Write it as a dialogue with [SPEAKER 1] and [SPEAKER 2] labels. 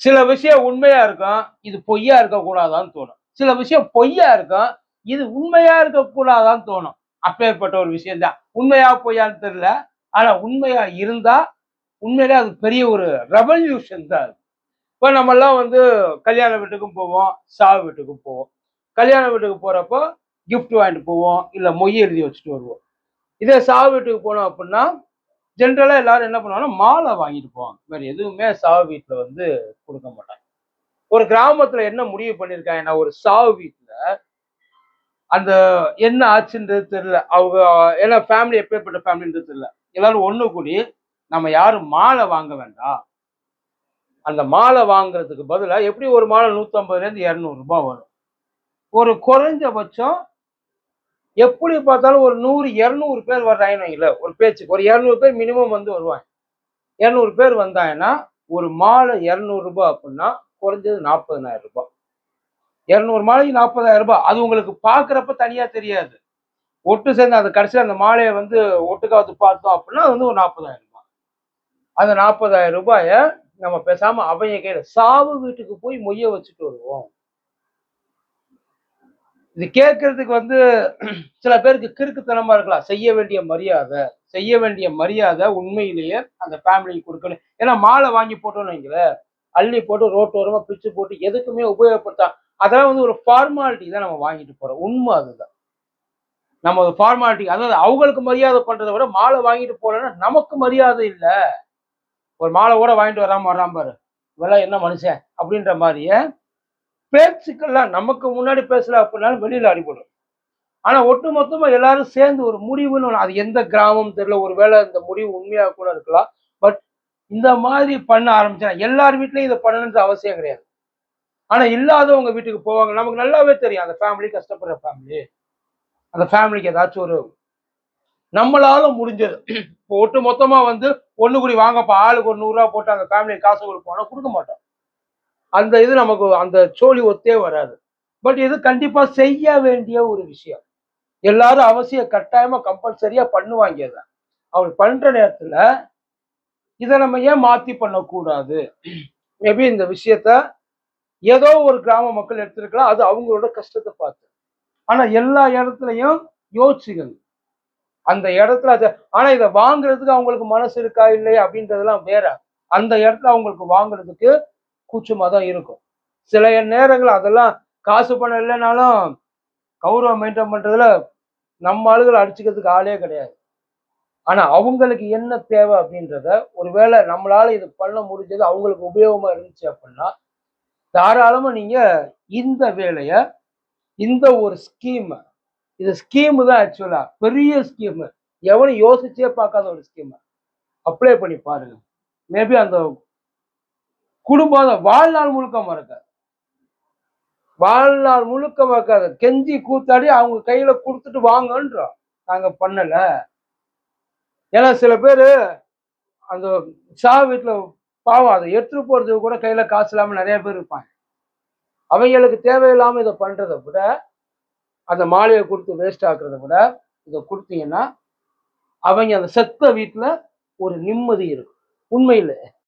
[SPEAKER 1] சில விஷயம் உண்மையா இருக்கும் இது பொய்யா இருக்கக்கூடாதான்னு தோணும். சில விஷயம் பொய்யா இருக்கும் இது உண்மையா இருக்கக்கூடாதான்னு தோணும். அப்பேற்பட்ட ஒரு விஷயம் தான் உண்மையா பொய்யான்னு தெரியல ஆனா உண்மையா இருந்தா உண்மையிலே அது பெரிய ஒரு ரெவல்யூஷன் தான் அது. இப்போ நம்மெல்லாம் வந்து கல்யாண வீட்டுக்கும் போவோம் சாவு வீட்டுக்கும் போவோம். கல்யாண வீட்டுக்கு போறப்போ கிஃப்ட் வாங்கிட்டு போவோம் இல்லை மொய் எழுதி வச்சுட்டு வருவோம். இதே சாவு வீட்டுக்கு போனோம் அப்படின்னா ஜென்ரலாக எல்லாரும் என்ன பண்ணுவாங்கன்னா மாலை வாங்கிட்டு போவாங்க. வேறு எதுவுமே சாவு வீட்டில் வந்து கொடுக்க மாட்டாங்க. ஒரு கிராமத்துல என்ன முடிவு பண்ணியிருக்காங்கன்னா ஒரு சாவு வீட்டில் அந்த என்ன ஆச்சுன்றது தெரியல. அவங்க ஏன்னா ஃபேமிலி எப்பேற்பட்ட ஃபேமிலின்றது தெரியல. எல்லாரும் ஒன்று கூடி நம்ம யாரும் மாலை வாங்க வேண்டாம். அந்த மாலை வாங்குறதுக்கு பதிலா எப்படி ஒரு மாலை நூற்றம்பதுலேருந்து இருந்து வரும். ஒரு குறைஞ்சபட்சம் எப்படி பார்த்தாலும் ஒரு நூறு இரநூறு பேர் வர்றாங்கன்னு வைங்களேன். ஒரு பேச்சுக்கு. ஒரு இரநூறு பேர் மினிமம் வந்து வருவாங்க. இரநூறு பேர் வந்தாங்கன்னா ஒரு மாலை இரநூறுபா ரூபாய் அப்படின்னா குறைஞ்சது நாற்பதனாயிரம் ரூபாய். இரநூறு மாலைக்கு நாற்பதாயிரம் ரூபாய். அது உங்களுக்கு பார்க்குறப்ப தனியா தெரியாது. ஒட்டு சேர்ந்து அந்த கடைசியில் அந்த மாலையை வந்து ஒட்டுக்காத்து பார்த்தோம் அப்படின்னா அது வந்து ஒரு நாற்பதாயிரம் ரூபாய். அந்த நாற்பதாயிரம் ரூபாயை நம்ம பேசாம அவங்க கையில சாவு வீட்டுக்கு போய் மொய்ய வச்சுட்டு வருவோம். இது கேட்கறதுக்கு வந்து சில பேருக்கு கிறுக்குத்தனமா இருக்கலாம். செய்ய வேண்டிய மரியாதை செய்ய வேண்டிய மரியாதை உண்மையிலேயே அந்த ஃபேமிலிக்கு கொடுக்கணும். ஏன்னா மாலை வாங்கி போட்டோம்னு வைங்களேன். அள்ளி போட்டு ரோட்டோரமா பிச்சு போட்டு எதுக்குமே உபயோகப்படுத்தா அதெல்லாம் வந்து ஒரு ஃபார்மாலிட்டி தான் நம்ம வாங்கிட்டு போறோம். உண்மை அதுதான். நம்ம ஒரு ஃபார்மாலிட்டி அதாவது அவங்களுக்கு மரியாதை பண்றதை விட மாலை வாங்கிட்டு போலன்னா நமக்கு மரியாதை இல்லை. ஒரு மாலை கூட வாங்கிட்டு வராம வராம பாரு. இவெல்லாம் என்ன மனுஷன்? அப்படின்ற மாதிரியே பேச்சுக்கெல்லாம் நமக்கு முன்னாடி பேசல அப்படின்னாலும் வெளியில அடிபடும். ஆனா ஒட்டு மொத்தமா எல்லாரும் சேர்ந்து ஒரு முடிவுன்னு ஒன்று அது எந்த கிராமம் தெரியல ஒருவேளை இந்த முடிவு உண்மையா கூட இருக்கலாம். பட் இந்த மாதிரி பண்ண ஆரம்பிச்சா எல்லார் வீட்லயும் இதை பண்ணணுன்ற அவசியம் கிடையாது. ஆனா இல்லாதவங்க வீட்டுக்கு போவாங்க. நமக்கு நல்லாவே தெரியும் அந்த ஃபேமிலி கஷ்டப்படுற ஃபேமிலி அந்த ஃபேமிலிக்கு ஏதாச்சும் ஒரு நம்மளால முடிஞ்சது. இப்போ ஒட்டு மொத்தமா வந்து ஒண்ணு கூடி வாங்கப்பா ஆளுக்கு ஒரு நூறுரூவா போட்டு அந்த ஃபேமிலி காசு கொடுப்போம்னா கொடுக்க மாட்டோம். அந்த இது நமக்கு அந்த சோழி ஒத்தே வராது. பட் இது கண்டிப்பா செய்ய வேண்டிய ஒரு விஷயம். எல்லாரும் அவசியம் கட்டாயமா கம்பல்சரியா பண்ணுவாங்க இதை அவர் பண்ற நேரத்துல இதை நம்ம ஏன் மாத்தி பண்ணக்கூடாது? மேபி இந்த விஷயத்த ஏதோ ஒரு கிராம மக்கள் எடுத்திருக்கலாம் அது அவங்களோட கஷ்டத்தை பார்த்து. ஆனா எல்லா இடத்துலையும் யோசிச்சுக்கணும் அந்த இடத்துல அது ஆனா இதை வாங்குறதுக்கு அவங்களுக்கு மனசு இருக்கா இல்லையா அப்படின்றதெல்லாம் வேற. அந்த இடத்துல அவங்களுக்கு வாங்குறதுக்கு கூச்சமா தான் இருக்கும். சில நேரங்கள் அதெல்லாம் காசு பணம் இல்லைனாலும் கௌரவம் மெயின்டைன் பண்றதுல நம்ம ஆளுகளை அடிச்சுக்கிறதுக்கு ஆளே கிடையாது. ஆனா அவங்களுக்கு என்ன தேவை அப்படின்றத ஒருவேளை நம்மளால இது பண்ண முடிஞ்சது அவங்களுக்கு உபயோகமா இருந்துச்சு அப்படின்னா தாராளமா நீங்க இந்த வேலையை இந்த ஒரு ஸ்கீமை இது ஸ்கீமு தான் ஆக்சுவலா பெரிய ஸ்கீமு எவனும் யோசிச்சே பார்க்காத ஒரு ஸ்கீம் அப்ளை பண்ணி பாருங்க. மேபி அந்த குடும்பம் வாழ்நாள் முழுக்க மறக்காது. வாழ்நாள் முழுக்க மறக்காது. கெஞ்சி கூத்தாடி அவங்க கையில கொடுத்துட்டு வாங்கன்றோம் நாங்க பண்ணல. ஏன்னா சில பேர் அந்த சா வீட்டுல பாவம் அதை எடுத்துட்டு போறதுக்கு கூட கையில காசு இல்லாம நிறைய பேர் இருப்பாங்க. அவங்களுக்கு தேவையில்லாம இதை பண்றதை விட அந்த மாலையை கொடுத்து வேஸ்ட் ஆக்குறதை விட இதை கொடுத்தீங்கன்னா அவங்க அந்த செத்த வீட்டுல ஒரு நிம்மதி இருக்கும். உண்மையில்.